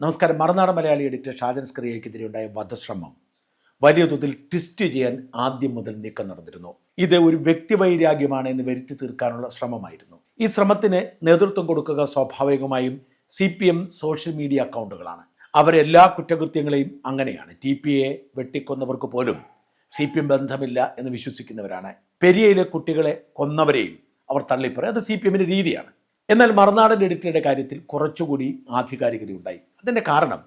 നമസ്കാരം. മറുനാടൻ മലയാളി എഡിറ്റർ ഷാജൻ സ്കറിയയ്ക്കെതിരെ ഉണ്ടായ വധശ്രമം. വലിയ തോതിൽ ട്വിസ്റ്റ് ചെയ്യാൻ ആദ്യം മുതൽ നീക്കം നടന്നിരുന്നു. ഇത് ഒരു വ്യക്തിവൈരാഗ്യമാണ് എന്ന് വരുത്തി തീർക്കാനുള്ള ശ്രമമായിരുന്നു. ഈ ശ്രമത്തിന് നേതൃത്വം കൊടുക്കുക സ്വാഭാവികമായും C P M social media അക്കൗണ്ടുകളാണ് അവരെല്ലാ കുറ്റകൃത്യങ്ങളെയും അങ്ങനെയാണ്. ടി പി എ വെട്ടിക്കൊന്നവർക്ക് പോലും സി പി എം ബന്ധമില്ല എന്ന് വിശ്വസിക്കുന്നവരാണ്. പെരിയയിലെ കുട്ടികളെ കൊന്നവരെയും അവർ തള്ളിപ്പറയും. അത് സി പി എമ്മിന്റെ രീതിയാണ്. എന്നാൽ മറുനാടൻ എഡിറ്ററുടെ കാര്യത്തിൽ കുറച്ചുകൂടി ആധികാരികതയുണ്ടായി അതിന്റെ കാരണം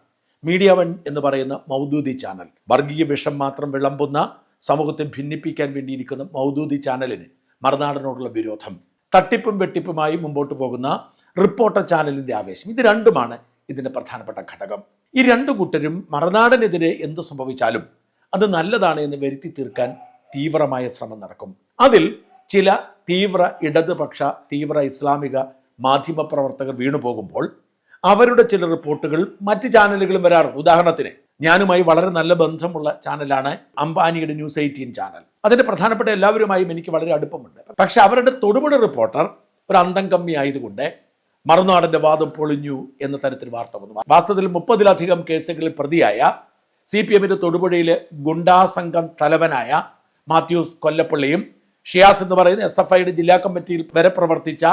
മീഡിയ വൺ എന്ന് പറയുന്ന മൗദൂദി ചാനൽ. വർഗീയ വിഷം മാത്രം വിളമ്പുന്ന സമൂഹത്തെ ഭിന്നിപ്പിക്കാൻ വേണ്ടിയിരിക്കുന്ന മൗദൂദി ചാനലിന് മറുനാടനോടുള്ള വിരോധം. തട്ടിപ്പും വെട്ടിപ്പുമായി മുമ്പോട്ട് പോകുന്ന റിപ്പോർട്ടർ ചാനലിന്റെ ആവേശം. ഇത് രണ്ടുമാണ് ഇതിന്റെ പ്രധാനപ്പെട്ട ഘടകം. ഈ രണ്ടു കൂട്ടരും മറുനാടനെതിരെ എന്ത് സംഭവിച്ചാലും അത് നല്ലതാണ് എന്ന് വരുത്തി തീർക്കാൻ തീവ്രമായ ശ്രമം നടക്കും. അതിൽ ചില തീവ്ര ഇടതുപക്ഷ തീവ്ര ഇസ്ലാമിക മാധ്യമ പ്രവർത്തകർ വീണു പോകുമ്പോൾ അവരുടെ ചില റിപ്പോർട്ടുകൾ മറ്റ് ചാനലുകളും വരാറുണ്ട്. ഉദാഹരണത്തിന് ഞാനുമായി വളരെ നല്ല ബന്ധമുള്ള ചാനലാണ് അംബാനിയുടെ ന്യൂസ് എയ്റ്റീൻ ചാനൽ. അതിന്റെ പ്രധാനപ്പെട്ട എല്ലാവരുമായും എനിക്ക് വളരെ അടുപ്പമുണ്ട്. പക്ഷെ അവരുടെ തൊടുപുഴ റിപ്പോർട്ടർ ഒരു അന്തം കമ്മി ആയതുകൊണ്ട് മറുനാടന്റെ വാദം പൊളിഞ്ഞു എന്ന തരത്തിൽ വാർത്ത വന്നു. വാസ്തവത്തിൽ മുപ്പതിലധികം കേസുകളിൽ പ്രതിയായ സി പി എമ്മിന്റെ തൊടുപുഴയിലെ ഗുണ്ടാസംഘം തലവനായ മാത്യൂസ് കൊല്ലപ്പള്ളിയും ഷിയാസ് എന്ന് പറയുന്ന എസ് എഫ് ഐയുടെ ജില്ലാ കമ്മിറ്റിയിൽ വരെ പ്രവർത്തിച്ച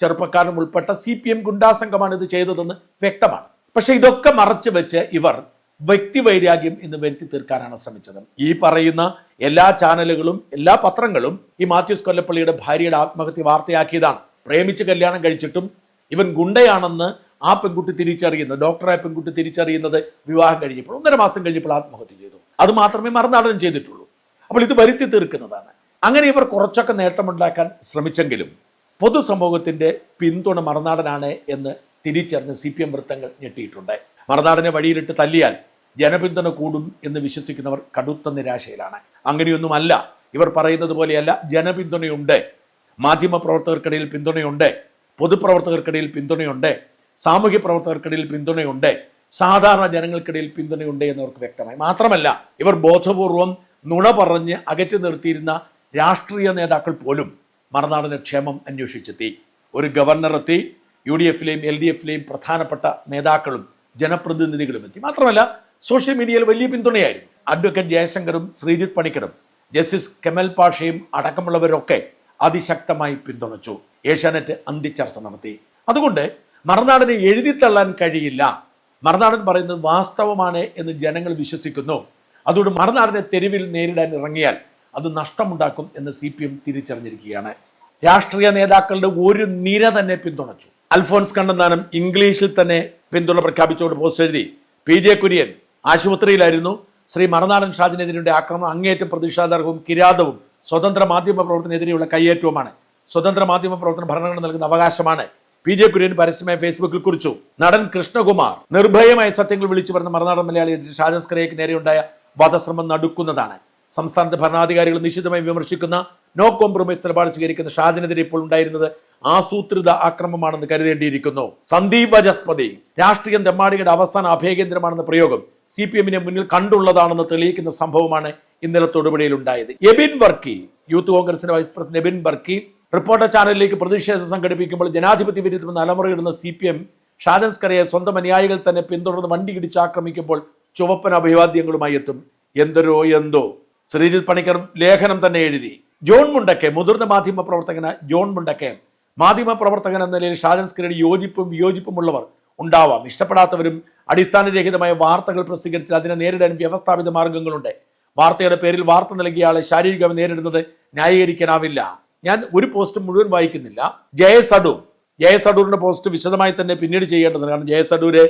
ചെറുപ്പക്കാരനും ഉൾപ്പെട്ട സി പി എം ഗുണ്ടാസംഘമാണ് ഇത് ചെയ്തതെന്ന് വ്യക്തമാണ്. പക്ഷെ ഇതൊക്കെ മറച്ചു വെച്ച് ഇവർ വ്യക്തിവൈരാഗ്യം എന്ന് വരുത്തി തീർക്കാനാണ് ശ്രമിച്ചത്. ഈ പറയുന്ന എല്ലാ ചാനലുകളും എല്ലാ പത്രങ്ങളും ഈ മാത്യൂസ് കൊല്ലപ്പള്ളിയുടെ ഭാര്യയുടെ ആത്മഹത്യ വാർത്തയാക്കിയതാണ്. പ്രേമിച്ച് കല്യാണം കഴിച്ചിട്ടും ഇവൻ ഗുണ്ടയാണെന്ന് ആ പെൺകുട്ടി തിരിച്ചറിയുന്നത് ഡോക്ടറായ പെൺകുട്ടി തിരിച്ചറിയുന്നത് വിവാഹം കഴിഞ്ഞപ്പോൾ ഒന്നര മാസം കഴിഞ്ഞപ്പോൾ ആത്മഹത്യ ചെയ്തു. അത് മാത്രമേ മറുനാടനം ചെയ്തിട്ടുള്ളൂ. അപ്പോൾ ഇത് വരുത്തി തീർക്കുന്നതാണ് അങ്ങനെ ഇവർ കുറച്ചൊക്കെ നേട്ടമുണ്ടാക്കാൻ ശ്രമിച്ചെങ്കിലും പൊതുസമൂഹത്തിന്റെ പിന്തുണ മറുനാടനാണ് എന്ന് തിരിച്ചറിഞ്ഞ് സി പി എം വൃത്തങ്ങൾ ഞെട്ടിയിട്ടുണ്ട്. മറുനാടനെ വഴിയിലിട്ട് തല്ലിയാൽ ജനപിന്തുണ കൂടും എന്ന് വിശ്വസിക്കുന്നവർ കടുത്ത നിരാശയിലാണ്. അങ്ങനെയൊന്നുമല്ല. ഇവർ പറയുന്നത് പോലെയല്ല. ജനപിന്തുണയുണ്ട്. മാധ്യമ പ്രവർത്തകർക്കിടയിൽ പിന്തുണയുണ്ട്. പൊതുപ്രവർത്തകർക്കിടയിൽ പിന്തുണയുണ്ട്. സാമൂഹ്യ പ്രവർത്തകർക്കിടയിൽ പിന്തുണയുണ്ട്. സാധാരണ ജനങ്ങൾക്കിടയിൽ പിന്തുണയുണ്ട് എന്നവർക്ക് വ്യക്തമായി. മാത്രമല്ല ഇവർ ബോധപൂർവം നുണ പറഞ്ഞ് അകറ്റി നിർത്തിയിരുന്ന രാഷ്ട്രീയ നേതാക്കൾ പോലും മറുനാടിന്റെ ക്ഷേമം അന്വേഷിച്ചെത്തി. ഒരു ഗവർണർ എത്തി യു ഡി എഫിലെയും എൽ ഡി എഫിലെയും പ്രധാനപ്പെട്ട നേതാക്കളും ജനപ്രതിനിധികളും എത്തി. മാത്രമല്ല സോഷ്യൽ മീഡിയയിൽ വലിയ പിന്തുണയായിരുന്നു. അഡ്വക്കേറ്റ് ജയശങ്കറും ശ്രീജിത് പണിക്കറും ജസ്റ്റിസ് കെമൽ പാഷയും അടക്കമുള്ളവരൊക്കെ അതിശക്തമായി പിന്തുണച്ചു. ഏഷ്യാനെറ്റ് അന്തിച്ചർച്ച നടത്തി. അതുകൊണ്ട് മറുനാടിനെ എഴുതിത്തള്ളാൻ കഴിയില്ല. മറുനാടൻ പറയുന്നത് വാസ്തവമാണ് എന്ന് ജനങ്ങൾ വിശ്വസിക്കുന്നു. അതുകൊണ്ട് മറുനാടിനെ തെരുവിൽ നേരിടാൻ ഇറങ്ങിയാൽ അത് നഷ്ടമുണ്ടാക്കും എന്ന് സി പി എം തിരിച്ചറിഞ്ഞിരിക്കുകയാണ്. രാഷ്ട്രീയ നേതാക്കളുടെ ഒരു നിര തന്നെ പിന്തുണച്ചു. അൽഫോൻസ് കണ്ണന്താനം ഇംഗ്ലീഷിൽ തന്നെ പിന്തുണ പ്രഖ്യാപിച്ചുകൊണ്ട് പോസ്റ്റ് എഴുതി. പി ജെ കുര്യൻ ആശുപത്രിയിലായിരുന്നു. ശ്രീ മറുനാടൻ ഷാജിനെതിരെ ആക്രമണം അങ്ങേയറ്റം പ്രതിഷേധാർഹവും കിരാതവും സ്വതന്ത്ര മാധ്യമ പ്രവർത്തനെതിരെയുള്ള കയ്യേറ്റവുമാണ്. സ്വതന്ത്ര മാധ്യമ പ്രവർത്തന ഭരണഘടന നൽകുന്ന അവകാശമാണ്. പി ജെ കുര്യൻ പരസ്യമായി ഫേസ്ബുക്കിൽ കുറിച്ചു. നടൻ കൃഷ്ണകുമാർ നിർഭയമായ സത്യങ്ങൾ വിളിച്ചു പറഞ്ഞ മറുനാടൻ മലയാളി ഷാജൻസ്കരയ്ക്ക് നേരെയുണ്ടായ വധശ്രമം നടുക്കുന്നതാണ്. സംസ്ഥാനത്തെ ഭരണാധികാരികൾ നിശിതമായി വിമർശിക്കുന്ന നോ കോംപ്രമൈസ് നിലപാട് സ്വീകരിക്കുന്ന ഷാജിനെതിരെ ഇപ്പോൾ ഉണ്ടായിരുന്നത് ആസൂത്രിത ആക്രമമാണെന്ന് കരുതേണ്ടിയിരിക്കുന്നു. സന്ദീപ് വജസ്പതി രാഷ്ട്രീയം തെമ്മാടിയുടെ അവസാന അഭയകേന്ദ്രമാണെന്ന പ്രയോഗം സി പി എമ്മിനെ മുന്നിൽ കണ്ടുള്ളതാണെന്ന് തെളിയിക്കുന്ന സംഭവമാണ് ഇന്നലെ തൊടുപുഴയിൽ ഉണ്ടായത്. എബിൻ വർക്കി യൂത്ത് കോൺഗ്രസിന്റെ vice president Abin Varkey reporter ചാനലിലേക്ക് പ്രതിഷേധം സംഘടിപ്പിക്കുമ്പോൾ ജനാധിപത്യ വിരുദ്ധം അലമുറയിടുന്ന സി പി എം ഷാജൻസ്കറിയെ സ്വന്തം അനുയായികൾ തന്നെ പിന്തുടർന്ന് വണ്ടി ഇടിച്ച് ആക്രമിക്കുമ്പോൾ ചുവപ്പൻ അഭിവാദ്യങ്ങളുമായി എത്തും. എന്തരോ എന്തോ. ശ്രീജിത് പണിക്കർ ലേഖനം തന്നെ എഴുതി. ജോൺ മുണ്ടക്കെ മുതിർന്ന മാധ്യമ പ്രവർത്തകന ജോൺ മുണ്ടക്കെ മാധ്യമ പ്രവർത്തകൻ എന്ന നിലയിൽ ഷാജൻസ്കറിയുടെ യോജിപ്പും വിയോജിപ്പുമുള്ളവർ ഉണ്ടാവാം. ഇഷ്ടപ്പെടാത്തവരും അടിസ്ഥാനരഹിതമായ വാർത്തകൾ പ്രസിദ്ധീകരിച്ച് അതിനെ നേരിടാൻ വ്യവസ്ഥാപിത മാർഗങ്ങളുണ്ട്. വാർത്തയുടെ പേരിൽ വാർത്ത നൽകിയ ആളെ ശാരീരികമായി നേരിടുന്നത് ന്യായീകരിക്കാനാവില്ല. ഞാൻ ഒരു പോസ്റ്റ് മുഴുവൻ വായിക്കുന്നില്ല. ജയസ് അടൂർ. ജയസ് പോസ്റ്റ് വിശദമായി തന്നെ പിന്നീട് ചെയ്യേണ്ടതുണ്ട്. കാരണം ജയസ് അടൂര്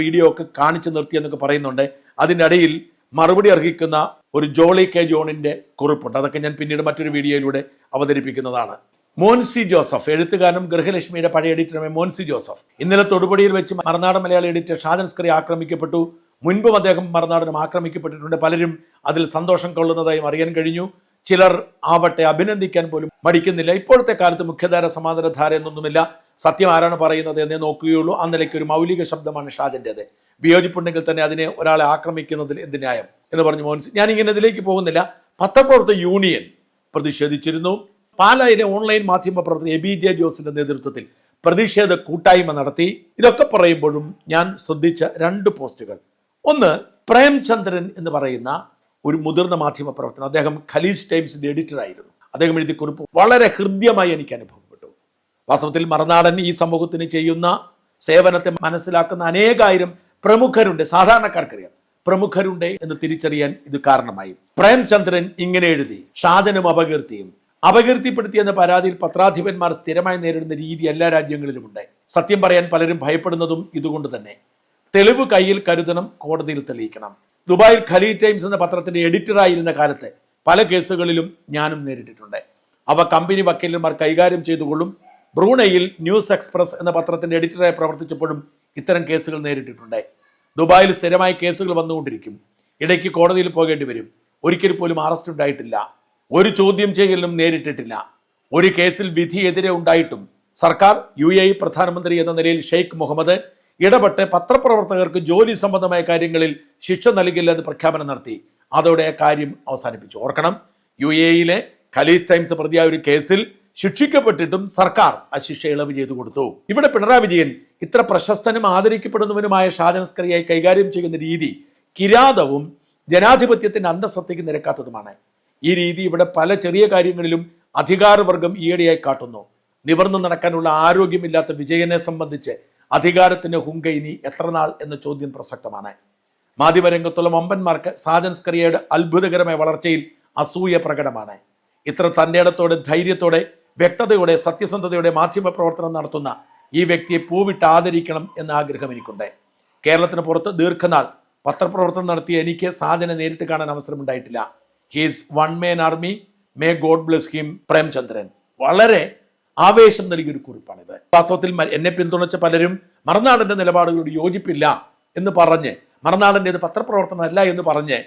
വീഡിയോ ഒക്കെ കാണിച്ചു നിർത്തി എന്നൊക്കെ പറയുന്നുണ്ട്. അതിനിടയിൽ മറുപടി അർഹിക്കുന്ന ഒരു ജോളി കെ ജോണിന്റെ കുറിപ്പുണ്ട്. അതൊക്കെ ഞാൻ പിന്നീട് മറ്റൊരു വീഡിയോയിലൂടെ അവതരിപ്പിക്കുന്നതാണ്. മോൻസി ജോസഫ് എഴുത്തുകാരനും ഗൃഹലക്ഷ്മിയുടെ പഴയ എഡിറ്ററുമായ മോൻസി ജോസഫ്. ഇന്നലെ തൊടുപുഴയിൽ വെച്ച് മറുനാടൻ മലയാളി എഡിറ്റർ ഷാജൻ സ്കറി ആക്രമിക്കപ്പെട്ടു. മുൻപും അദ്ദേഹം മറുനാടനും ആക്രമിക്കപ്പെട്ടിട്ടുണ്ട്. പലരും അതിൽ സന്തോഷം കൊള്ളുന്നതായും അറിയാൻ കഴിഞ്ഞു. ചിലർ ആവട്ടെ അഭിനന്ദിക്കാൻ പോലും മടിക്കുന്നില്ല. ഇപ്പോഴത്തെ കാലത്ത് മുഖ്യധാര സമാന്തരധാര എന്നൊന്നുമില്ല. സത്യം ആരാണ് പറയുന്നത് എന്നേ നോക്കുകയുള്ളൂ. ആ നിലയ്ക്ക് ഒരു മൗലിക ശബ്ദമാണ് ഷാജന്റെത്. വിയോജിപ്പുണ്ടെങ്കിൽ തന്നെ അതിനെ ഒരാളെ ആക്രമിക്കുന്നതിൽ എന്ത് ന്യായം? എന്ന് പറഞ്ഞു മോഹൻ സിംഗ് ഞാനിങ്ങനെ ഇതിലേക്ക് പോകുന്നില്ല. പത്രപ്രവർത്തക യൂണിയൻ പ്രതിഷേധിച്ചിരുന്നു. പാലായിലെ ഓൺലൈൻ മാധ്യമ പ്രവർത്തകൻ ബി ജെ ജോസിന്റെ നേതൃത്വത്തിൽ പ്രതിഷേധ കൂട്ടായ്മ നടത്തി. ഇതൊക്കെ പറയുമ്പോഴും ഞാൻ ശ്രദ്ധിച്ച രണ്ട് പോസ്റ്റുകൾ. ഒന്ന് പ്രേംചന്ദ്രൻ എന്ന് പറയുന്ന ഒരു മുതിർന്ന മാധ്യമ പ്രവർത്തനം അദ്ദേഹം ഖലീസ് ടൈംസിന്റെ എഡിറ്റർ ആയിരുന്നു അദ്ദേഹം എഴുതി കുറിപ്പ് വളരെ ഹൃദ്യമായി എനിക്ക് അനുഭവപ്പെട്ടു. വാസ്തവത്തിൽ മറുനാടൻ ഈ സമൂഹത്തിന് ചെയ്യുന്ന സേവനത്തെ മനസ്സിലാക്കുന്ന അനേകായിരം പ്രമുഖരുണ്ട്. സാധാരണക്കാർക്കറിയാം. പ്രമുഖരുണ്ട് എന്ന് തിരിച്ചറിയാൻ ഇത് കാരണമായി. പ്രേംചന്ദ്രൻ ഇങ്ങനെ എഴുതി ഷാജനും അപകീർത്തിയും. അപകീർത്തിപ്പെടുത്തിയെന്ന പരാതിയിൽ പത്രാധിപന്മാർ സ്ഥിരമായി നേരിടുന്ന രീതി എല്ലാ രാജ്യങ്ങളിലുമുണ്ട്. സത്യം പറയാൻ പലരും ഭയപ്പെടുന്നതും ഇതുകൊണ്ട് തന്നെ. തെളിവ് കയ്യിൽ കരുതണം കോടതിയിൽ തെളിയിക്കണം. ദുബായിൽ ഖലീ ടൈംസ് എന്ന പത്രത്തിന്റെ എഡിറ്ററായിരുന്ന കാലത്ത് പല കേസുകളിലും ഞാനും നേരിട്ടിട്ടുണ്ട്. അവ കമ്പനി വക്കീലന്മാർ കൈകാര്യം ചെയ്തുകൊള്ളും. ബ്രൂണയിൽ ന്യൂസ് എക്സ്പ്രസ് എന്ന പത്രത്തിന്റെ എഡിറ്ററായി പ്രവർത്തിച്ചപ്പോഴും ഇത്തരം കേസുകൾ നേരിട്ടിട്ടുണ്ട്. ദുബായിൽ സ്ഥിരമായി കേസുകൾ വന്നുകൊണ്ടിരിക്കും. ഇടയ്ക്ക് കോടതിയിൽ പോകേണ്ടി വരും. ഒരിക്കൽ പോലും അറസ്റ്റ് ഉണ്ടായിട്ടില്ല. ഒരു ചോദ്യം ചെയ്യലിനും നേരിട്ടിട്ടില്ല. ഒരു കേസിൽ വിധിയെതിരെ ഉണ്ടായിട്ടും സർക്കാർ യു എ പ്രധാനമന്ത്രി എന്ന നിലയിൽ ഷെയ്ഖ് മുഹമ്മദ് ഇടപെട്ട് പത്രപ്രവർത്തകർക്ക് ജോലി സംബന്ധമായ കാര്യങ്ങളിൽ ശിക്ഷ നൽകില്ലെന്ന് പ്രഖ്യാപനം നടത്തി. അതോടെ കാര്യം അവസാനിപ്പിച്ചു. ഓർക്കണം യു എയിലെ ഖലീജ് ടൈംസ് പ്രതിയായ ഒരു കേസിൽ ശിക്ഷിക്കപ്പെട്ടിട്ടും സർക്കാർ ആ ശിക്ഷ ഇളവ് ചെയ്തു കൊടുത്തു. ഇവിടെ പിണറായി വിജയൻ ഇത്ര പ്രശസ്തനും ആദരിക്കപ്പെടുന്നവനുമായ ഷാജനസ്കറിയായി കൈകാര്യം ചെയ്യുന്ന രീതി കിരാതവും ജനാധിപത്യത്തിന്റെ അന്തസ്സത്തേക്ക് നിരക്കാത്തതുമാണ്. ഈ രീതി ഇവിടെ പല ചെറിയ കാര്യങ്ങളിലും അധികാരവർഗം ഈയിടെയായി കാട്ടുന്നു. നിവർന്നു നടക്കാനുള്ള ആരോഗ്യമില്ലാത്ത വിജയനെ സംബന്ധിച്ച് അധികാരത്തിന്റെ ഹുങ്ക ഇനി എത്ര നാൾ എന്ന ചോദ്യം പ്രസക്തമാണ്. മാധ്യമരംഗത്തുള്ള മമ്പന്മാർക്ക് സാജൻസ്കറിയയുടെ അത്ഭുതകരമായ വളർച്ചയിൽ അസൂയ പ്രകടമാണ്. ഇത്ര തന്റേടത്തോടെ ധൈര്യത്തോടെ വ്യക്തതയോടെ സത്യസന്ധതയോടെ മാധ്യമ പ്രവർത്തനം നടത്തുന്ന ഈ വ്യക്തിയെ പൂവിട്ട് ആദരിക്കണം എന്ന ആഗ്രഹം എനിക്കുണ്ട്. കേരളത്തിന് പുറത്ത് ദീർഘനാൾ പത്രപ്രവർത്തനം നടത്തിയ എനിക്ക് സാധന നേരിട്ട് കാണാൻ അവസരമുണ്ടായിട്ടില്ല. He's one man army may God bless him Premachandran. വളരെ ആവേശം നൽകിയ ഒരു കുറിപ്പാണിത്. വാസ്തവത്തിൽ എന്നെ പിന്തുണച്ച പലരും മറുനാടന്റെ നിലപാടുകളോട് യോജിപ്പില്ല എന്ന് പറഞ്ഞ് പത്രപ്രവർത്തനം പത്രപ്രവർത്തനമല്ല എന്ന് പറഞ്ഞ്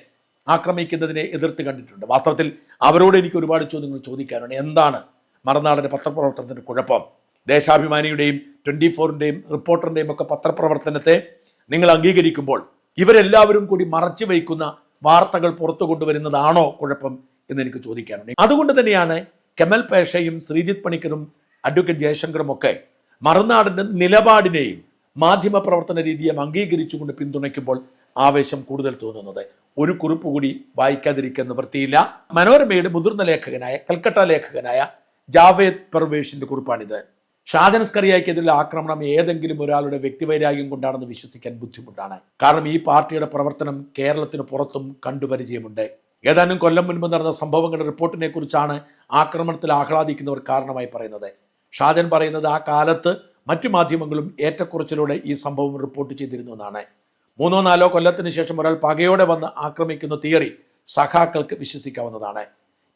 ആക്രമിക്കുന്നതിനെ എതിർത്ത് കണ്ടിട്ടുണ്ട്. വാസ്തവത്തിൽ അവരോട് എനിക്ക് ഒരുപാട് ചോദ്യങ്ങൾ ചോദിക്കാനുണ്ട്. എന്താണ് മറുനാടന്റെ പത്രപ്രവർത്തനത്തിന്റെ കുഴപ്പം. ദേശാഭിമാനിയുടെയും ട്വന്റി ഫോറിന്റെയും റിപ്പോർട്ടറിന്റെയും ഒക്കെ പത്രപ്രവർത്തനത്തെ നിങ്ങൾ അംഗീകരിക്കുമ്പോൾ ഇവരെല്ലാവരും കൂടി മറച്ചു വയ്ക്കുന്ന വാർത്തകൾ പുറത്തു കൊണ്ടുവരുന്നതാണോ കുഴപ്പം എന്ന് എനിക്ക് ചോദിക്കാനുണ്ട്. അതുകൊണ്ട് തന്നെയാണ് കെമൽ പേഷയും ശ്രീജിത് പണിക്കരും അഡ്വക്കേറ്റ് ജയശങ്കറും ഒക്കെ മറുനാടിന്റെ നിലപാടിനെയും മാധ്യമ പ്രവർത്തന രീതിയും അംഗീകരിച്ചുകൊണ്ട് പിന്തുണയ്ക്കുമ്പോൾ ആവേശം കൂടുതൽ തോന്നുന്നത്. ഒരു കുറിപ്പ് കൂടി വായിക്കാതിരിക്കാൻ നിവൃത്തിയില്ല. മനോരമയുടെ മുതിർന്ന ലേഖകനായ കൽക്കട്ട ലേഖകനായ ജാവേദ് പെർവേഷിന്റെ കുറിപ്പാണിത്. ഷാജൻസ്കറിയാക്കെതിരെ ആക്രമണം ഏതെങ്കിലും ഒരാളുടെ വ്യക്തിവൈരാഗ്യം കൊണ്ടാണെന്ന് വിശ്വസിക്കാൻ ബുദ്ധിമുട്ടാണ്. കാരണം ഈ പാർട്ടിയുടെ പ്രവർത്തനം കേരളത്തിന് പുറത്തും കണ്ടുപരിചയമുണ്ട് ഏതാനും കൊല്ലം മുൻപ് നടന്ന സംഭവങ്ങളുടെ റിപ്പോർട്ടിനെ കുറിച്ചാണ് ആക്രമണത്തിൽ ആഹ്ലാദിക്കുന്നവർ കാരണമായി പറയുന്നത്. ഷാജൻ പറയുന്നത് ആ കാലത്ത് മറ്റു മാധ്യമങ്ങളും ഏറ്റക്കുറച്ചിലൂടെ ഈ സംഭവം റിപ്പോർട്ട് ചെയ്തിരുന്നു എന്നാണ്. മൂന്നോ നാലോ കൊല്ലത്തിന് ശേഷം ഒരാൾ പകയോടെ വന്ന് ആക്രമിക്കുന്ന തിയറി സഖാക്കൾക്ക് വിശ്വസിക്കാവുന്നതാണ്.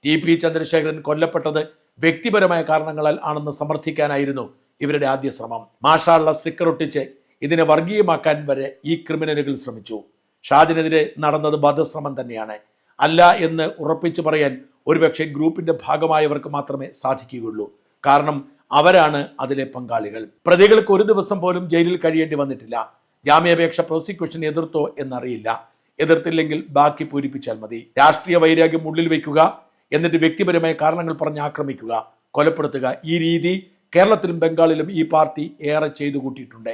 ടി പി ചന്ദ്രശേഖരൻ കൊല്ലപ്പെട്ടത് വ്യക്തിപരമായ കാരണങ്ങളാൽ ആണെന്ന് സമർത്ഥിക്കാനായിരുന്നു ഇവരുടെ ആദ്യ ശ്രമം. മാഷാള്ള സ്റ്റിക്കർ ഒട്ടിച്ച് ഇതിനെ വർഗീയമാക്കാൻ വരെ ഈ ക്രിമിനലുകൾ ശ്രമിച്ചു. ഷാജിനെതിരെ നടന്നത് വധശ്രമം തന്നെയാണ്. അല്ല എന്ന് ഉറപ്പിച്ചു പറയാൻ ഒരുപക്ഷെ ഗ്രൂപ്പിന്റെ ഭാഗമായവർക്ക് മാത്രമേ സാധിക്കുകയുള്ളൂ. കാരണം അവരാണ് അതിലെ പങ്കാളികൾ. പ്രതികൾക്ക് ഒരു ദിവസം പോലും ജയിലിൽ കഴിയേണ്ടി വന്നിട്ടില്ല. ജാമ്യാപേക്ഷ പ്രോസിക്യൂഷൻ എതിർത്തോ എന്നറിയില്ല. എതിർത്തില്ലെങ്കിൽ ബാക്കി പൂരിപ്പിച്ചാൽ മതി. രാഷ്ട്രീയ വൈരാഗ്യം ഉള്ളിൽ വയ്ക്കുക എന്നിട്ട് വ്യക്തിപരമായ കാരണങ്ങൾ പറഞ്ഞ് ആക്രമിക്കുക കൊലപ്പെടുത്തുക. ഈ രീതി കേരളത്തിലും ബംഗാളിലും ഈ പാർട്ടി ഏറെ ചെയ്തു കൂട്ടിയിട്ടുണ്ട്.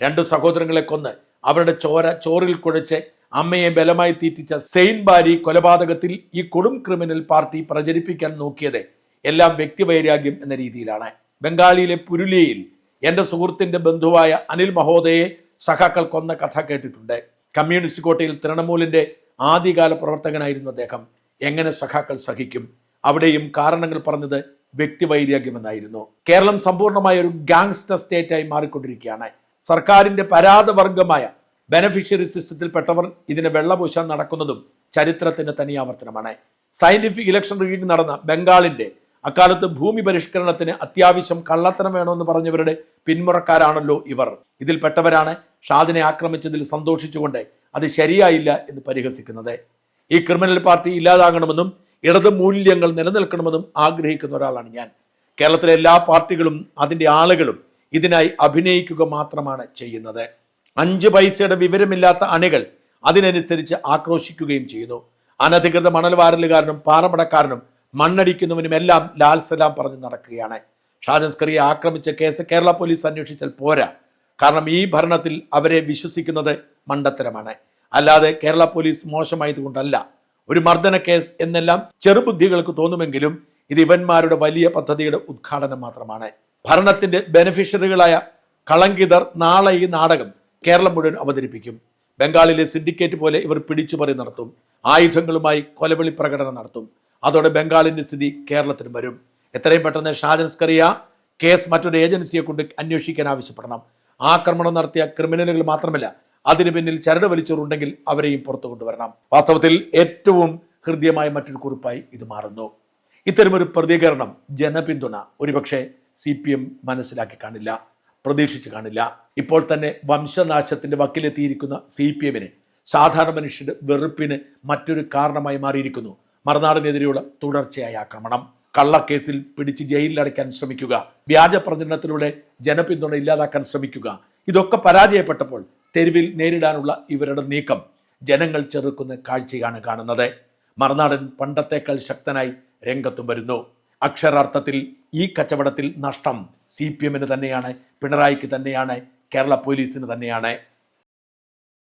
രണ്ട് സഹോദരങ്ങളെ കൊന്ന് അവരുടെ ചോര ചോറിൽ കുഴച്ച് അമ്മയെ ബലമായി തീറ്റിച്ച സെയിൻ ബാരി കൊലപാതകത്തിൽ ഈ കൊടും ക്രിമിനൽ പാർട്ടി പ്രചരിപ്പിക്കാൻ നോക്കിയത് എല്ലാം വ്യക്തിവൈരാഗ്യം എന്ന രീതിയിലാണ്. ബംഗാളിയിലെ പുരുലിയയിൽ എന്റെ സുഹൃത്തിന്റെ ബന്ധുവായ അനിൽ മഹോദയെ സഖാക്കൾ കൊന്ന കഥ കേട്ടിട്ടുണ്ട്. കമ്മ്യൂണിസ്റ്റ് കോട്ടയിൽ തൃണമൂലിന്റെ ആദ്യകാല പ്രവർത്തകനായിരുന്നു അദ്ദേഹം. എങ്ങനെ സഖാക്കൾ സഹിക്കും? അവിടെയും കാരണങ്ങൾ പറഞ്ഞത് വ്യക്തിവൈരാഗ്യമെന്നായിരുന്നു. കേരളം സമ്പൂർണമായ ഒരു ഗാങ്സ്റ്റർ സ്റ്റേറ്റായി മാറിക്കൊണ്ടിരിക്കുകയാണ്. സർക്കാരിന്റെ പരാതവർഗമായ ബെനഫിഷ്യറി സിസ്റ്റത്തിൽപ്പെട്ടവർ ഇതിനെ വെള്ളപൂശാൻ നടക്കുന്നതും ചരിത്രത്തിന്റെ തനിയാവർത്തനമാണ് സയന്റിഫിക് ഇലക്ഷൻ റീഡിംഗ് നടന്ന ബംഗാളിന്റെ അക്കാലത്ത് ഭൂമി പരിഷ്കരണത്തിന് അത്യാവശ്യം കള്ളത്തരം വേണമെന്ന് പറഞ്ഞവരുടെ പിന്മുറക്കാരാണല്ലോ ഇവർ. ഇതിൽപ്പെട്ടവരാണ് ഷാദിനെ ആക്രമിച്ചതിൽ സന്തോഷിച്ചുകൊണ്ട് അത് ശരിയായില്ല എന്ന് പരിഹസിക്കുന്നത്. ഈ ക്രിമിനൽ പാർട്ടി ഇല്ലാതാകണമെന്നും ഇടത് മൂല്യങ്ങൾ നിലനിൽക്കണമെന്നും ആഗ്രഹിക്കുന്ന ഒരാളാണ് ഞാൻ. കേരളത്തിലെ എല്ലാ പാർട്ടികളും അതിന്റെ ആളുകളും ഇതിനായി അഭിനയിക്കുക മാത്രമാണ് ചെയ്യുന്നത്. അഞ്ച് പൈസയുടെ വിവരമില്ലാത്ത അണികൾ അതിനനുസരിച്ച് ആക്രോശിക്കുകയും ചെയ്യുന്നു. അനധികൃത മണൽ വാരലുകാരനും പാറമടക്കാരനും മണ്ണടിക്കുന്നവനും എല്ലാം ലാൽസലാം പറഞ്ഞ് നടക്കുകയാണ്. ഷാജൻസ്കറിയെ ആക്രമിച്ച കേസ് കേരള പോലീസ് അന്വേഷിച്ചാൽ പോരാ. കാരണം ഈ ഭരണത്തിൽ അവരെ വിശ്വസിക്കുന്നത് മണ്ടത്തരമാണ്. അല്ലാതെ കേരള പോലീസ് മോശമായതുകൊണ്ടല്ല. ഒരു മർദ്ദന കേസ് എന്നെല്ലാം ചെറുബുദ്ധികൾക്ക് തോന്നുമെങ്കിലും ഇത് ഇവന്മാരുടെ വലിയ പദ്ധതിയുടെ ഉദ്ഘാടനം മാത്രമാണ്. ഭരണത്തിന്റെ ബെനിഫിഷ്യറികളായ കളങ്കിതർ നാളെ ഈ നാടകം കേരളം മുഴുവൻ അവതരിപ്പിക്കും. ബംഗാളിലെ സിൻഡിക്കേറ്റ് പോലെ ഇവർ പിടിച്ചുപറി നടത്തും. ആയുധങ്ങളുമായി കൊലവിളി പ്രകടനം നടത്തും. അതോടെ ബംഗാളിന്റെ സ്ഥിതി കേരളത്തിനും വരും. എത്രയും പെട്ടെന്ന് ഷാജൻസ്കറിയ കേസ് മറ്റൊരു ഏജൻസിയെ കൊണ്ട് അന്വേഷിക്കാൻ ആവശ്യപ്പെടണം. ആക്രമണം നടത്തിയ ക്രിമിനലുകൾ മാത്രമല്ല അതിന് പിന്നിൽ ചരട് വലിച്ചോറുണ്ടെങ്കിൽ അവരെയും പുറത്തു കൊണ്ടുവരണം. വാസ്തവത്തിൽ ഏറ്റവും ഹൃദ്യമായ മറ്റൊരു കുറിപ്പായി ഇത് മാറുന്നു. ഇത്തരമൊരു പ്രതികരണം ജനപിന്തുണ ഒരുപക്ഷെ സി പി എം മനസ്സിലാക്കി കാണില്ല പ്രതീക്ഷിച്ച് കാണില്ല. ഇപ്പോൾ തന്നെ വംശനാശത്തിന്റെ വക്കിലെത്തിയിരിക്കുന്ന സി പി എമ്മിന് സാധാരണ മനുഷ്യരുടെ വെറുപ്പിന് മറ്റൊരു കാരണമായി മാറിയിരിക്കുന്നു. മറുനാടിനെതിരെയുള്ള തുടർച്ചയായ ആക്രമണം. കള്ളക്കേസിൽ പിടിച്ച് ജയിലിലടയ്ക്കാൻ ശ്രമിക്കുക. വ്യാജ പ്രചരണത്തിലൂടെ ജനപിന്തുണ ഇല്ലാതാക്കാൻ ശ്രമിക്കുക. ഇതൊക്കെ പരാജയപ്പെട്ടപ്പോൾ തെരുവിൽ നേരിടാനുള്ള ഇവരുടെ നീക്കം ജനങ്ങൾ ചെറുക്കുന്ന കാഴ്ചയാണ് കാണുന്നത്. മറുനാടൻ പണ്ടത്തേക്കാൾ ശക്തനായി രംഗത്തും വരുന്നു. അക്ഷരാർത്ഥത്തിൽ ഈ കച്ചവടത്തിൽ നഷ്ടം സി പി എമ്മിന് തന്നെയാണ് പിണറായിക്ക് തന്നെയാണ് കേരള പോലീസിന് തന്നെയാണ്.